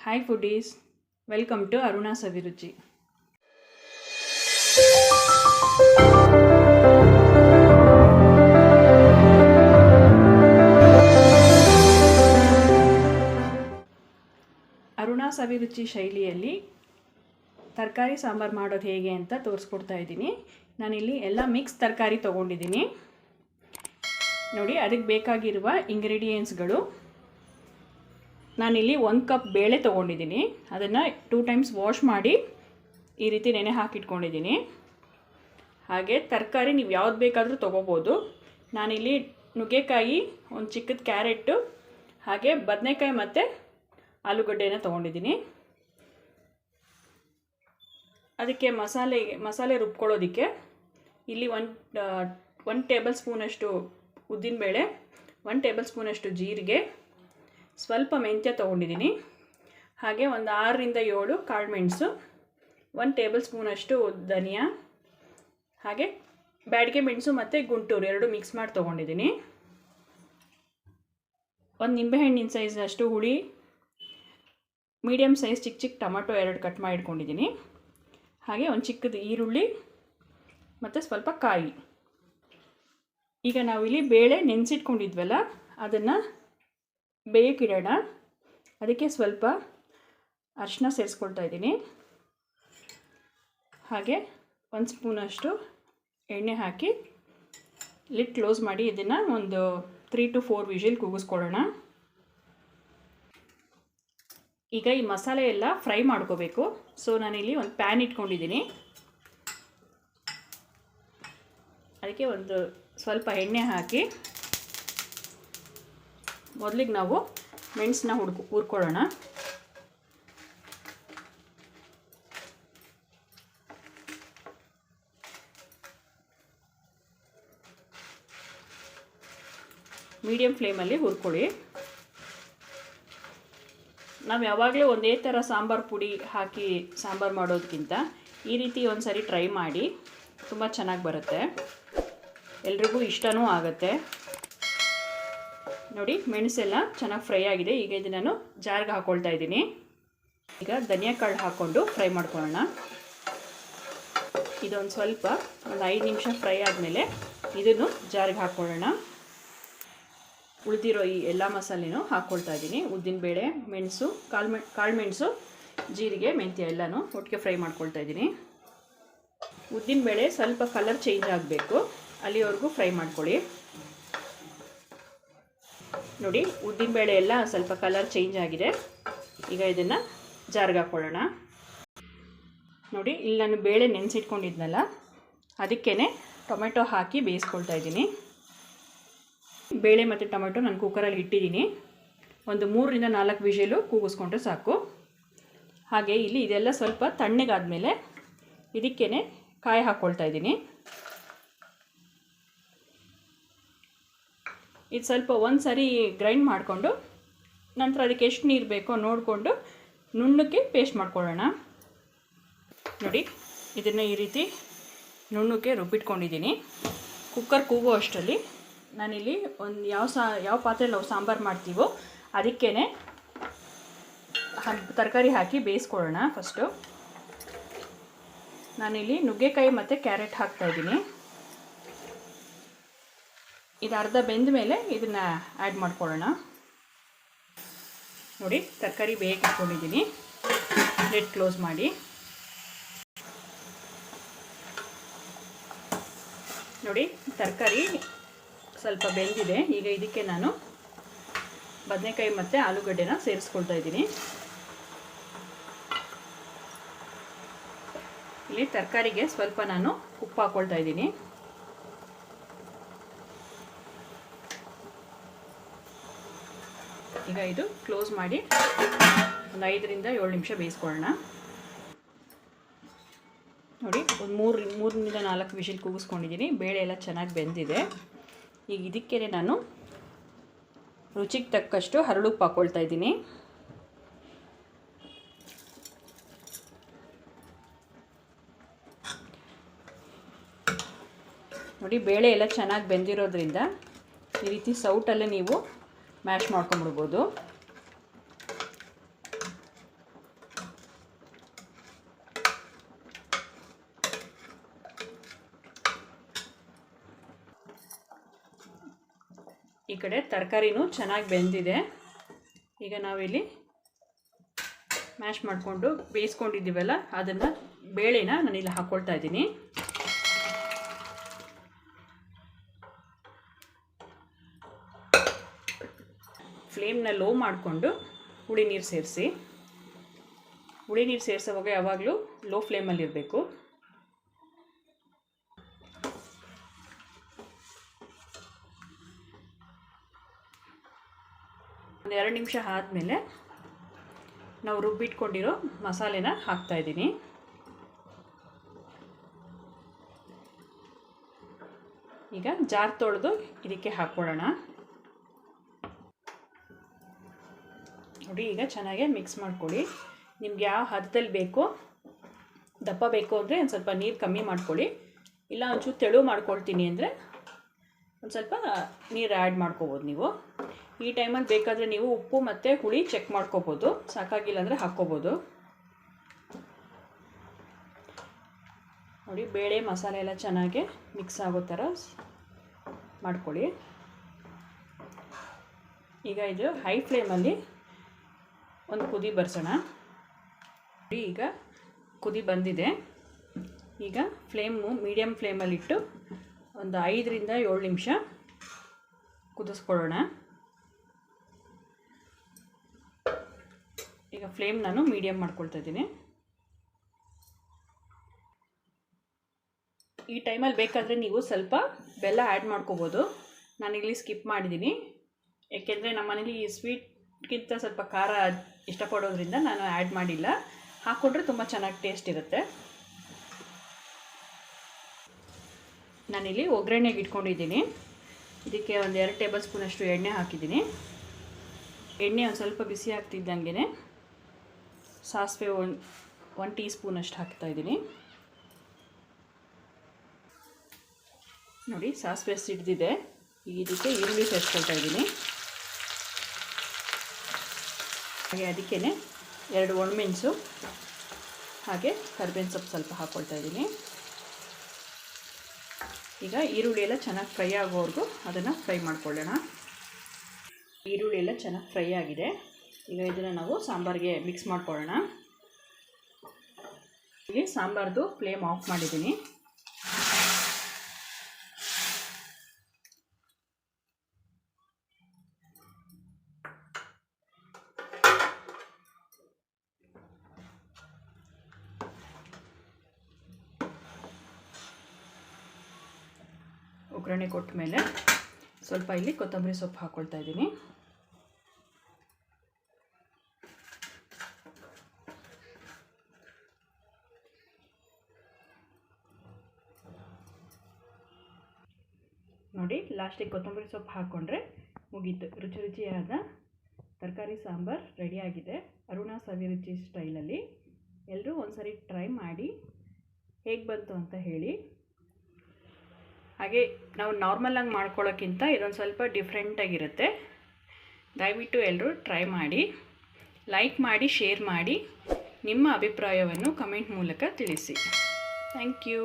Hi foodies welcome to Aruna Saviruchi Aruna Saviruchi ಶೈಲಿಯಲ್ಲಿ ತರಕಾರಿ ಸಾಂಬಾರು ಮಾಡೋದು ಹೇಗೆ ಅಂತ ತೋರಿಸ್ಕೊಡ್ತಾ ಇದ್ದೀನಿ. ನಾನಿಲ್ಲಿ ಎಲ್ಲ ಮಿಕ್ಸ್ ತರಕಾರಿ ತೊಗೊಂಡಿದ್ದೀನಿ. ನೋಡಿ, ಅದಕ್ಕೆ ಬೇಕಾಗಿರುವ ಇಂಗ್ರೀಡಿಯೆಂಟ್ಸ್ಗಳು ನಾನಿಲ್ಲಿ ಒಂದು ಕಪ್ ಬೇಳೆ ತೊಗೊಂಡಿದ್ದೀನಿ. ಅದನ್ನು ಟೂ ಟೈಮ್ಸ್ ವಾಶ್ ಮಾಡಿ ಈ ರೀತಿ ನೆನೆ ಹಾಕಿಟ್ಕೊಂಡಿದ್ದೀನಿ. ಹಾಗೆ ತರಕಾರಿ ನೀವು ಯಾವ್ದು ಬೇಕಾದರೂ ತೊಗೋಬೋದು. ನಾನಿಲ್ಲಿ ನುಗ್ಗೆಕಾಯಿ, ಒಂದು ಚಿಕ್ಕದ ಕ್ಯಾರೆಟು ಹಾಗೆ ಬದನೆಕಾಯಿ ಮತ್ತು ಆಲೂಗಡ್ಡೆನ ತೊಗೊಂಡಿದ್ದೀನಿ. ಅದಕ್ಕೆ ಮಸಾಲೆ ಮಸಾಲೆ ರುಬ್ಕೊಳ್ಳೋದಕ್ಕೆ ಇಲ್ಲಿ ಒನ್ ಒನ್ ಟೇಬಲ್ ಸ್ಪೂನಷ್ಟು ಉದ್ದಿನಬೇಳೆ ಒನ್ ಟೇಬಲ್ ಸ್ಪೂನಷ್ಟು ಜೀರಿಗೆ ಸ್ವಲ್ಪ ಮೆಂತ್ಯ ತೊಗೊಂಡಿದ್ದೀನಿ. ಹಾಗೆ ಒಂದು ಆರರಿಂದ ಏಳು ಕಾಳುಮೆಣಸು ಒಂದು ಟೇಬಲ್ ಸ್ಪೂನಷ್ಟು ಧನಿಯಾ, ಹಾಗೆ ಬ್ಯಾಡಿಗೆ ಮೆಣಸು ಮತ್ತು ಗುಂಟೂರು ಎರಡು ಮಿಕ್ಸ್ ಮಾಡಿ ತೊಗೊಂಡಿದ್ದೀನಿ. ಒಂದು ನಿಂಬೆಹಣ್ಣಿನ ಸೈಜ್ನಷ್ಟು ಹುಳಿ ಮೀಡಿಯಮ್ ಸೈಜ್ ಚಿಕ್ಕ ಚಿಕ್ಕ ಟೊಮೆಟೊ ಎರಡು ಕಟ್ ಮಾಡಿ ಇಟ್ಕೊಂಡಿದ್ದೀನಿ. ಹಾಗೆ ಒಂದು ಚಿಕ್ಕದು ಈರುಳ್ಳಿ ಮತ್ತು ಸ್ವಲ್ಪ ಕಾಯಿ. ಈಗ ನಾವಿಲ್ಲಿ ಬೇಳೆ ನೆನೆಸಿಟ್ಕೊಂಡಿದ್ವಲ್ಲ, ಅದನ್ನು ಬೇಯಕ್ಕಿಡೋಣ ಅದಕ್ಕೆ ಸ್ವಲ್ಪ ಅರಿಶಿನ ಸೇರಿಸ್ಕೊಳ್ತಾ ಇದ್ದೀನಿ. ಹಾಗೆ ಒಂದು ಸ್ಪೂನಷ್ಟು ಎಣ್ಣೆ ಹಾಕಿ ಲಿಟ್ ಕ್ಲೋಸ್ ಮಾಡಿ ಇದನ್ನು ಒಂದು ತ್ರೀ ಟು ಫೋರ್ ವಿಷಿಲ್ ಕೂಗಿಸ್ಕೊಳ್ಳೋಣ ಈಗ ಈ ಮಸಾಲೆ ಎಲ್ಲ ಫ್ರೈ ಮಾಡ್ಕೋಬೇಕು. ಸೊ ನಾನಿಲ್ಲಿ ಒಂದು ಪ್ಯಾನ್ ಇಟ್ಕೊಂಡಿದ್ದೀನಿ. ಅದಕ್ಕೆ ಒಂದು ಸ್ವಲ್ಪ ಎಣ್ಣೆ ಹಾಕಿ ಮೊದಲಿಗೆ ನಾವು ಮೆಣಸನ್ನ ಹುಡ್ಕೊ, ಹುರ್ಕೊಳ್ಳೋಣ. ಮೀಡಿಯಮ್ ಫ್ಲೇಮಲ್ಲಿ ಹುರ್ಕೊಳ್ಳಿ. ನಾವು ಯಾವಾಗಲೂ ಒಂದೇ ಥರ ಸಾಂಬಾರು ಪುಡಿ ಹಾಕಿ ಸಾಂಬಾರು ಮಾಡೋದಕ್ಕಿಂತ ಈ ರೀತಿ ಒಂದು ಸರಿ ಟ್ರೈ ಮಾಡಿ. ತುಂಬ ಚೆನ್ನಾಗಿ ಬರುತ್ತೆ. ಎಲ್ರಿಗೂ ಇಷ್ಟನೂ ಆಗುತ್ತೆ. ನೋಡಿ ಮೆಣಸೆಲ್ಲ ಚೆನ್ನಾಗಿ ಫ್ರೈ ಆಗಿದೆ. ಈಗ ಇದು ನಾನು ಜಾರ್ಗೆ ಹಾಕ್ಕೊಳ್ತಾ ಇದ್ದೀನಿ. ಈಗ ಧನಿಯಾ ಕಾಳು ಹಾಕ್ಕೊಂಡು ಫ್ರೈ ಮಾಡ್ಕೊಳ್ಳೋಣ. ಇದೊಂದು ಸ್ವಲ್ಪ ಒಂದು ಐದು ನಿಮಿಷ ಫ್ರೈ ಆದಮೇಲೆ ಇದನ್ನು ಜಾರ್ಗೆ ಹಾಕ್ಕೊಳ್ಳೋಣ. ಉಳಿದಿರೋ ಈ ಎಲ್ಲ ಮಸಾಲೆನೂ ಹಾಕ್ಕೊಳ್ತಾ ಇದ್ದೀನಿ. ಉದ್ದಿನಬೇಳೆ ಮೆಣಸು, ಕಾಳು ಮೆಣಸು, ಜೀರಿಗೆ, ಮೆಂತ್ಯ ಎಲ್ಲನೂ ಒಟ್ಟಿಗೆ ಫ್ರೈ ಮಾಡ್ಕೊಳ್ತಾ ಇದ್ದೀನಿ. ಉದ್ದಿನಬೇಳೆ ಸ್ವಲ್ಪ ಕಲರ್ ಚೇಂಜ್ ಆಗಬೇಕು. ಅಲ್ಲಿವರೆಗೂ ಫ್ರೈ ಮಾಡ್ಕೊಳ್ಳಿ. ನೋಡಿ ಉದ್ದಿನಬೇಳೆ ಎಲ್ಲ ಸ್ವಲ್ಪ ಕಲರ್ ಚೇಂಜ್ ಆಗಿದೆ. ಈಗ ಇದನ್ನು ಜಾರ್ಗೆ ಹಾಕ್ಕೊಳ್ಳೋಣ ನೋಡಿ, ಇಲ್ಲಿ ನಾನು ಬೇಳೆ ನೆನೆಸಿಟ್ಕೊಂಡಿದ್ನಲ್ಲ ಅದಕ್ಕೇ ಟೊಮೆಟೊ ಹಾಕಿ ಬೇಯಿಸ್ಕೊಳ್ತಾ ಇದ್ದೀನಿ. ಬೇಳೆ ಮತ್ತು ಟೊಮೆಟೊ ನಾನು ಕುಕ್ಕರಲ್ಲಿ ಇಟ್ಟಿದ್ದೀನಿ. ಒಂದು ಮೂರರಿಂದ ನಾಲ್ಕು ವಿಷಲು ಕೂಗಿಸ್ಕೊಂಡ್ರೆ ಸಾಕು. ಹಾಗೆ ಇಲ್ಲಿ ಇದೆಲ್ಲ ಸ್ವಲ್ಪ ತಣ್ಣಗಾದ ಮೇಲೆ ಇದಕ್ಕೇ ಕಾಯಿ ಹಾಕ್ಕೊಳ್ತಾ ಇದ್ದೀನಿ. ಇದು ಸ್ವಲ್ಪ ಒಂದು ಸರಿ ಗ್ರೈಂಡ್ ಮಾಡಿಕೊಂಡು, ನಂತರ ಅದಕ್ಕೆ ಎಷ್ಟು ನೀರು ಬೇಕೋ ನೋಡಿಕೊಂಡು ನುಣ್ಣಕ್ಕೆ ಪೇಸ್ಟ್ ಮಾಡ್ಕೊಳ್ಳೋಣ. ನೋಡಿ, ಇದನ್ನು ಈ ರೀತಿ ನುಣ್ಣಕ್ಕೆ ರುಬ್ಬಿಟ್ಕೊಂಡಿದ್ದೀನಿ. ಕುಕ್ಕರ್ ಕೂಗೋ ಅಷ್ಟರಲ್ಲಿ ನಾನಿಲ್ಲಿ ಒಂದು ಯಾವ ಸಾ, ಯಾವ ಪಾತ್ರೆಯಲ್ಲಿ ನಾವು ಸಾಂಬಾರು ಮಾಡ್ತೀವೋ ಅದಕ್ಕೇ ತರಕಾರಿ ಹಾಕಿ ಬೇಯಿಸ್ಕೊಳ್ಳೋಣ ಫಸ್ಟು ನಾನಿಲ್ಲಿ ನುಗ್ಗೆಕಾಯಿ ಮತ್ತು ಕ್ಯಾರೆಟ್ ಹಾಕ್ತಾಯಿದ್ದೀನಿ ಇದು ಅರ್ಧ ಬೆಂದ ಮೇಲೆ ಇದನ್ನು ಆ್ಯಡ್ ಮಾಡ್ಕೊಳ್ಳೋಣ. ನೋಡಿ, ತರಕಾರಿ ಬೇಗ ಇಟ್ಕೊಂಡಿದ್ದೀನಿ ಪ್ಲೇಟ್ ಕ್ಲೋಸ್ ಮಾಡಿ. ನೋಡಿ, ತರಕಾರಿ ಸ್ವಲ್ಪ ಬೆಂದಿದೆ. ಈಗ ಇದಕ್ಕೆ ನಾನು ಬದನೆಕಾಯಿ ಮತ್ತು ಆಲೂಗಡ್ಡೆನ ಸೇರಿಸ್ಕೊಳ್ತಾ ಇದ್ದೀನಿ. ಇಲ್ಲಿ ತರಕಾರಿಗೆ ಸ್ವಲ್ಪ ನಾನು ಉಪ್ಪು ಹಾಕ್ಕೊಳ್ತಾ ಇದ್ದೀನಿ. ಈಗ ಇದು ಕ್ಲೋಸ್ ಮಾಡಿ ಒಂದು ಐದರಿಂದ ಏಳು ನಿಮಿಷ ಬೇಯಿಸ್ಕೊಳ್ಳೋಣ. ನೋಡಿ, ಒಂದು ಮೂರು ಮೂರರಿಂದ ನಾಲ್ಕು ವಿಷಲ್ ಕೂಗಿಸ್ಕೊಂಡಿದ್ದೀನಿ. ಬೇಳೆ ಎಲ್ಲ ಚೆನ್ನಾಗಿ ಬೆಂದಿದೆ. ಈಗ ಇದಕ್ಕೆ ನಾನು ರುಚಿಗೆ ತಕ್ಕಷ್ಟು ಹರಳುಪ್ಪು ಹಾಕ್ಕೊಳ್ತಾ ಇದ್ದೀನಿ. ನೋಡಿ, ಬೇಳೆ ಎಲ್ಲ ಚೆನ್ನಾಗಿ ಬೆಂದಿರೋದ್ರಿಂದ ಈ ರೀತಿ ಸೌಟಲ್ಲೇ ನೀವು ಮ್ಯಾಶ್ ಮಾಡ್ಕೊಂಬಿಡ್ಬೋದು ಈ ಕಡೆ ತರಕಾರಿನೂ ಚೆನ್ನಾಗಿ ಬೆಂದಿದೆ. ಈಗ ನಾವಿಲ್ಲಿ ಮ್ಯಾಶ್ ಮಾಡಿಕೊಂಡು ಬೇಯಿಸ್ಕೊಂಡಿದ್ದೀವಲ್ಲ, ಅದನ್ನು ಬೇಳೆನ ನಾನಿಲ್ಲಿ ಹಾಕ್ಕೊಳ್ತಾ ಇದ್ದೀನಿ. ಫ್ಲೇಮ್ನ ಲೋ ಮಾಡಿಕೊಂಡು ಹುಳಿ ನೀರು ಸೇರಿಸಿ. ಹುಳಿ ನೀರು ಸೇರಿಸೋವಾಗ ಯಾವಾಗಲೂ ಲೋ ಫ್ಲೇಮಲ್ಲಿರಬೇಕು ಒಂದು ಎರಡು ನಿಮಿಷ ಆದಮೇಲೆ ನಾವು ರುಬ್ಬಿಟ್ಕೊಂಡಿರೋ ಮಸಾಲೆನ ಹಾಕ್ತಾಯಿದ್ದೀನಿ ಈಗ ಜಾರ್ ತೊಳೆದು ಇದಕ್ಕೆ ಹಾಕ್ಕೊಳ್ಳೋಣ ನೋಡಿ ಈಗ ಚೆನ್ನಾಗಿ ಮಿಕ್ಸ್ ಮಾಡ್ಕೊಳ್ಳಿ. ನಿಮ್ಗೆ ಯಾವ ಹದದಲ್ಲಿ ಬೇಕು ದಪ್ಪ ಬೇಕು ಅಂದರೆ ಒಂದು ಸ್ವಲ್ಪ ನೀರು ಕಮ್ಮಿ ಮಾಡ್ಕೊಳ್ಳಿ. ಇಲ್ಲ ಒಂಚೂರು ತೆಳು ಮಾಡ್ಕೊಳ್ತೀನಿ ಅಂದರೆ ಒಂದು ಸ್ವಲ್ಪ ನೀರು ಆ್ಯಡ್ ಮಾಡ್ಕೋಬೋದು ನೀವು. ಈ ಟೈಮಲ್ಲಿ ಬೇಕಾದರೆ ನೀವು ಉಪ್ಪು ಮತ್ತು ಹುಳಿ ಚೆಕ್ ಮಾಡ್ಕೋಬೋದು. ಸಾಕಾಗಿಲ್ಲ ಅಂದರೆ ಹಾಕ್ಕೋಬೋದು. ನೋಡಿ, ಬೇಳೆ ಮಸಾಲೆ ಎಲ್ಲ ಚೆನ್ನಾಗಿ ಮಿಕ್ಸ್ ಆಗೋ ಥರ ಮಾಡ್ಕೊಳ್ಳಿ. ಈಗ ಇದು ಹೈ ಫ್ಲೇಮಲ್ಲಿ ಒಂದು ಕುದಿ ಬರ್ಸೋಣ. ಈಗ ಕುದಿ ಬಂದಿದೆ. ಈಗ ಫ್ಲೇಮು ಮೀಡಿಯಮ್ ಫ್ಲೇಮಲ್ಲಿಟ್ಟು ಒಂದು ಐದರಿಂದ ಏಳು ನಿಮಿಷ ಕುದಿಸ್ಕೊಳ್ಳೋಣ. ಈಗ ಫ್ಲೇಮ್ ನಾನು ಮೀಡಿಯಮ್ ಮಾಡ್ಕೊಳ್ತಾ ಇದ್ದೀನಿ. ಈ ಟೈಮಲ್ಲಿ ಬೇಕಾದರೆ ನೀವು ಸ್ವಲ್ಪ ಬೆಲ್ಲ ಆ್ಯಡ್ ಮಾಡ್ಕೋಬೋದು. ನಾನಿಲ್ಲಿ ಸ್ಕಿಪ್ ಮಾಡಿದ್ದೀನಿ. ಏಕೆಂದರೆ ನಮ್ಮ ಮನೇಲಿ ಈ ಸ್ವೀಟ್ಗಿಂತ ಸ್ವಲ್ಪ ಖಾರ ಇಷ್ಟಪಡೋದ್ರಿಂದ ನಾನು ಆ್ಯಡ್ ಮಾಡಿಲ್ಲ. ಹಾಕ್ಕೊಂಡ್ರೆ ತುಂಬ ಚೆನ್ನಾಗಿ ಟೇಸ್ಟ್ ಇರುತ್ತೆ. ನಾನಿಲ್ಲಿ ಒಗ್ಗರಣೆಗೆ ಇಟ್ಕೊಂಡಿದ್ದೀನಿ. ಇದಕ್ಕೆ ಒಂದು ಎರಡು ಟೇಬಲ್ ಸ್ಪೂನಷ್ಟು ಎಣ್ಣೆ ಹಾಕಿದ್ದೀನಿ. ಎಣ್ಣೆ ಒಂದು ಸ್ವಲ್ಪ ಬಿಸಿ ಆಗ್ತಿದ್ದಂಗೆ ಸಾಸಿವೆ ಒನ್ ಒನ್ ಟೀ ಸ್ಪೂನಷ್ಟು ಹಾಕ್ತಾಯಿದ್ದೀನಿ ನೋಡಿ, ಸಾಸಿವೆ ಸಿಡ್ದಿದೆ ಇದಕ್ಕೆ ಈರುಳ್ಳಿ ಸೇರಿಸ್ಕೊಳ್ತಾ ಇದ್ದೀನಿ. ಹಾಗೆ ಅದಕ್ಕೇ ಎರಡು ಒಣಮೆಣಸು, ಹಾಗೆ ಕರ್ಬೇವಿನ ಸೊಪ್ಪು ಸ್ವಲ್ಪ ಹಾಕ್ಕೊಳ್ತಾ ಇದ್ದೀನಿ. ಈಗ ಈರುಳ್ಳಿ ಎಲ್ಲ ಚೆನ್ನಾಗಿ ಫ್ರೈ ಆಗೋವರೆಗೂ ಅದನ್ನು ಫ್ರೈ ಮಾಡ್ಕೊಳ್ಳೋಣ. ಈರುಳ್ಳಿ ಎಲ್ಲ ಚೆನ್ನಾಗಿ ಫ್ರೈ ಆಗಿದೆ. ಈಗ ಇದನ್ನು ನಾವು ಸಾಂಬಾರಿಗೆ ಮಿಕ್ಸ್ ಮಾಡ್ಕೊಳ್ಳೋಣ. ಇಲ್ಲಿ ಸಾಂಬಾರ್ದು ಫ್ಲೇಮ್ ಆಫ್ ಮಾಡಿದ್ದೀನಿ. ಒಗ್ಗರಣೆ ಕೊಟ್ಟ ಮೇಲೆ ಸ್ವಲ್ಪ ಇಲ್ಲಿ ಕೊತ್ತಂಬರಿ ಸೊಪ್ಪು ಹಾಕ್ಕೊಳ್ತಾ ಇದ್ದೀನಿ. ನೋಡಿ ಲಾಸ್ಟಿಗೆ ಕೊತ್ತಂಬರಿ ಸೊಪ್ಪು ಹಾಕ್ಕೊಂಡ್ರೆ ಮುಗೀತು. ರುಚಿ ರುಚಿಯಾದ ತರಕಾರಿ ಸಾಂಬಾರು ರೆಡಿಯಾಗಿದೆ ಅರುಣಾ ಸವಿರುಚಿ ಸ್ಟೈಲಲ್ಲಿ ಎಲ್ಲರೂ ಒಂದ್ಸರಿ ಟ್ರೈ ಮಾಡಿ ಹೇಗೆ ಬಂತು ಅಂತ ಹೇಳಿ. ಹಾಗೆ ನಾವು ನಾರ್ಮಲಾಗಿ ಮಾಡ್ಕೊಳ್ಳೋಕ್ಕಿಂತ ಇದೊಂದು ಸ್ವಲ್ಪ ಡಿಫ್ರೆಂಟಾಗಿರುತ್ತೆ ದಯವಿಟ್ಟು ಎಲ್ಲರೂ ಟ್ರೈ ಮಾಡಿ ಲೈಕ್ ಮಾಡಿ ಶೇರ್ ಮಾಡಿ ನಿಮ್ಮ ಅಭಿಪ್ರಾಯವನ್ನು ಕಮೆಂಟ್ ಮೂಲಕ ತಿಳಿಸಿ. Thank you